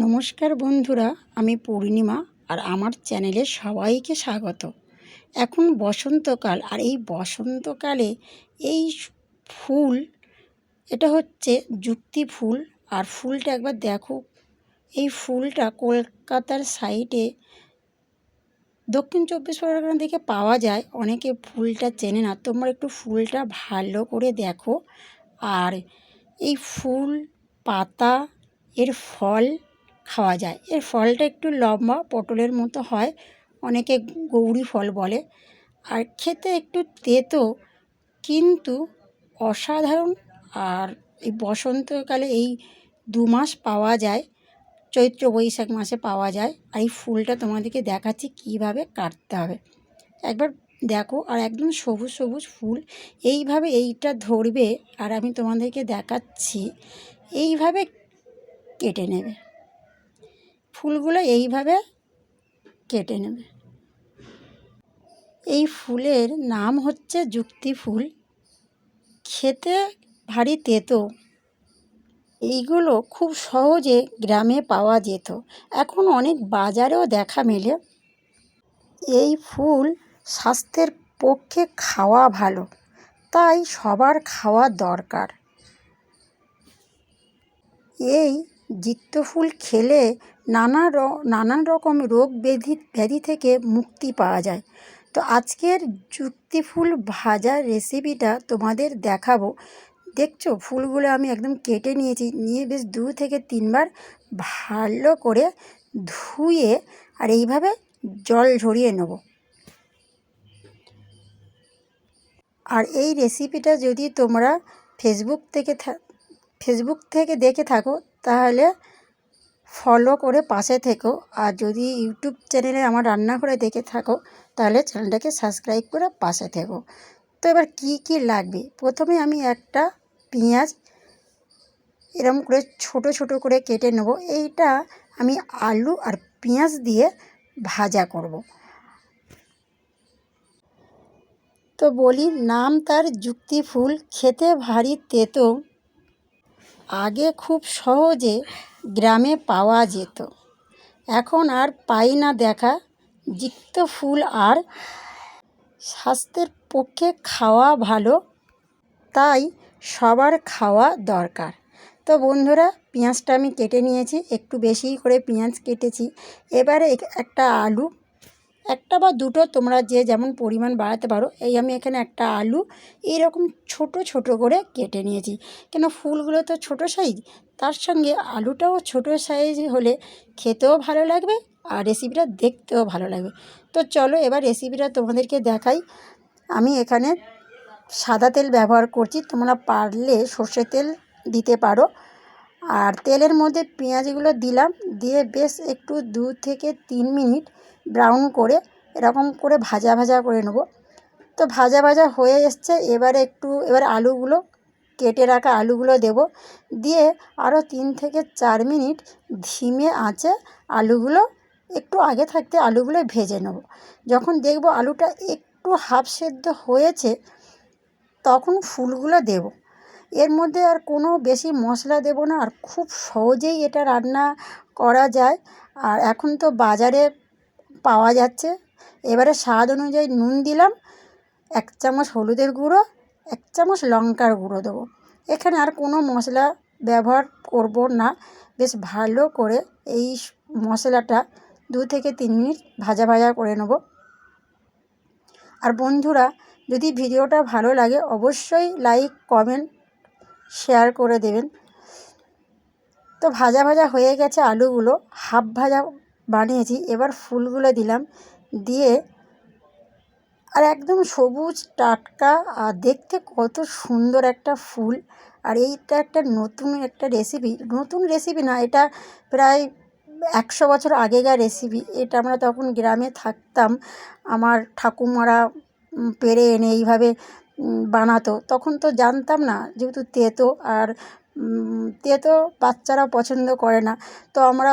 নমস্কার বন্ধুরা, আমি পূর্ণিমা আর আমার চ্যানেলে সবাইকে স্বাগত। এখন বসন্তকাল আর এই বসন্তকালে এই ফুল, এটা হচ্ছে যুক্তি ফুল। আর ফুলটা একবার দেখো, এই ফুলটা কলকাতার সাইডে দক্ষিণ চব্বিশ পরগনা থেকে পাওয়া যায়। অনেকে ফুলটা চেনে না, তোমরা একটু ফুলটা ভালো করে দেখো। আর এই ফুল, পাতা, এর ফল খাওয়া যায়। এর ফলটা একটু লম্বা, পটলের মতো হয়। অনেকে গৌরী ফল বলে। আর খেতে একটু তেতো, কিন্তু অসাধারণ। আর এই বসন্তকালে এই দু মাস পাওয়া যায়, চৈত্র বৈশাখ মাসে পাওয়া যায়। আর এই ফুলটা তোমাদেরকে দেখাচ্ছি কীভাবে কাটতে হবে। একবার দেখো, আর একদম সবুজ সবুজ ফুল। এইভাবে এইটা ধরবে, আর আমি তোমাদেরকে দেখাচ্ছি। এইভাবে কেটে নেবে। ফুলগুলো এইভাবে কেটে নেবে। এই ফুলের নাম হচ্ছে যুক্তি ফুল খেতে ভারী তেতো। এইগুলো খুব সহজে গ্রামে পাওয়া যেত। এখন অনেক বাজারেও দেখা মেলে। এই ফুল স্বাস্থ্যের পক্ষে খাওয়া ভালো, তাই সবার খাওয়া দরকার। এই জিত্ত ফুল খেলে নানা র, নানান রকম রোগ ব্যাধি ব্যাধি থেকে মুক্তি পাওয়া যায়। তো আজকের যুক্তি ফুল ভাজার রেসিপিটা তোমাদের দেখাবো। দেখছ? ফুলগুলো আমি একদম কেটে নিয়েছি। নিয়ে বেশ দু থেকে তিনবার ভালো করে ধুয়ে আর এইভাবে জল ঝরিয়ে নেব। আর এই রেসিপিটা যদি তোমরা ফেসবুক থেকে ফেসবুক থেকে দেখে থাকো তাহলে ফলো করে পাশে থেকো। আর যদি ইউটিউব চ্যানেলে আমার রান্না করে দেখে থাকো, তাহলে চ্যানেলটাকে সাবস্ক্রাইব করে পাশে থেকো। তো এবার কি কি লাগবে? প্রথমে আমি একটা পেঁয়াজ এরম করে ছোট ছোট করে কেটে নেব। এইটা আমি আলু আর পেঁয়াজ দিয়ে ভাজা করব। তো বলি, নাম তার যুক্তি ফুল খেতে ভারী তেতো আগে খুব সহজে গ্রামে পাওয়া যেত। এখন আর পাই না দেখা, জিক্ত ফুল আর স্বাস্থ্যের পক্ষে খাওয়া ভালো, তাই সবার খাওয়া দরকার। তো বন্ধুরা, পেঁয়াজটা আমি কেটে নিয়েছি, একটু বেশি করে পেঁয়াজ কেটেছি। এবারে একটা আলু একটা বা দুটো তোমরা যে যেমন পরিমাণ বাড়াতে পারো, এই আমি এখানে একটা আলু এইরকম ছোট ছোট করে কেটে নিয়েছি। কেন ফুলগুলো তো ছোট সাইজ তার সঙ্গে আলুটাও ছোট সাইজ হলে খেতেও ভালো লাগবে আর রেসিপিটা দেখতেও ভালো লাগবে। তো চলো এবার রেসিপিটা তোমাদেরকে দেখাই। আমি এখানে সাদা তেল ব্যবহার করছি, তোমরা পারলে সর্ষের তেল দিতে পারো। আর তেলের মধ্যে পেঁয়াজগুলো দিলাম, দিয়ে বেশ একটু দু থেকে তিন মিনিট ব্রাউন করে এরকম করে ভাজা ভাজা করে নেব। তো ভাজা ভাজা হয়ে এসছে, এবারে একটু এবার আলুগুলো, কেটে রাখা আলুগুলো দেব। দিয়ে আরও তিন থেকে চার মিনিট ধিমে আঁচে আলুগুলো একটু আগে থাকতে আলুগুলো ভেজে নেব। যখন দেখব আলুটা একটু হাফ সেদ্ধ হয়েছে, তখন ফুলগুলো দেব। এর মধ্যে আর কোনো বেশি মশলা দেব না, আর খুব সহজেই এটা রান্না করা যায়। আর এখন তো বাজারে পাওয়া যাচ্ছে। এবারে স্বাদ অনুযায়ী নুন দিলাম, এক চামচ হলুদের গুঁড়ো, এক চামচ লঙ্কার গুঁড়ো দেবো। এখানে আর কোনো মশলা ব্যবহার করব না। বেশ ভালো করে এই মশলাটা দু থেকে তিন মিনিট ভাজা ভাজা করে নেব। আর বন্ধুরা, যদি ভিডিওটা ভালো লাগে, অবশ্যই লাইক, কমেন্ট, শেয়ার করে দেবেন। তো ভাজা ভাজা হয়ে গেছে আলুগুলো, হাফ ভাজা বানিয়েছি। এবার ফুলগুলো দিলাম। দিয়ে আর একদম সবুজ টাটকা আর দেখতে কত সুন্দর একটা ফুল। আর এইটা একটা নতুন একটা রেসিপি নতুন রেসিপি না, এটা প্রায় একশো বছর আগেকার রেসিপি এটা আমরা তখন গ্রামে থাকতাম। আমার ঠাকুমারা পেরে এনে এইভাবে বানাতো। তখন তো জানতাম না যেহেতু তেতো আর তেতো বাচ্চারা পছন্দ করে না। তো আমরা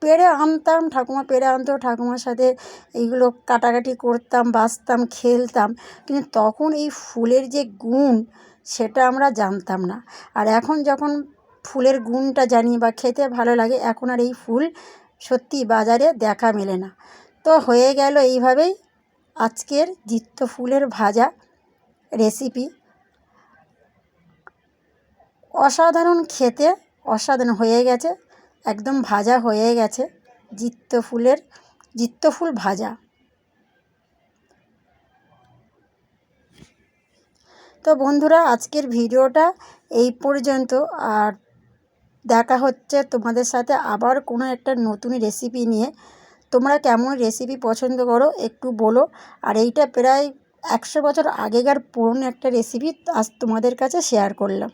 পেড়ে আনতাম, ঠাকুমা পেড়ে আনতো, ঠাকুমার সাথে এইগুলো কাটাকাটি করতাম বাছতাম খেলতাম। কিন্তু তখন এই ফুলের যে গুণ, সেটা আমরা জানতাম না। আর এখন যখন ফুলের গুণটা জানি বা খেতে ভালো লাগে, এখন আর এই ফুল সত্যি বাজারে দেখা মেলে না। তো হয়ে গেল এইভাবেই আজকের জিত্ত ফুলের ভাজা রেসিপি। অসাধারণ খেতে, অসাধারণ হয়ে গেছে, একদম ভাজা হয়ে গেছে, জিত্ত ফুলের, জিত্ত ফুল ভাজা। তো বন্ধুরা, আজকের ভিডিওটা এই পর্যন্ত, আর দেখা হচ্ছে তোমাদের সাথে আবার কোনো একটা নতুন রেসিপি নিয়ে। তোমরা কেমন রেসিপি পছন্দ করো একটু বলো, আর এইটা প্রায় একশো বছর আগেকার পুরনো একটা রেসিপি আজ তোমাদের কাছে শেয়ার করলাম।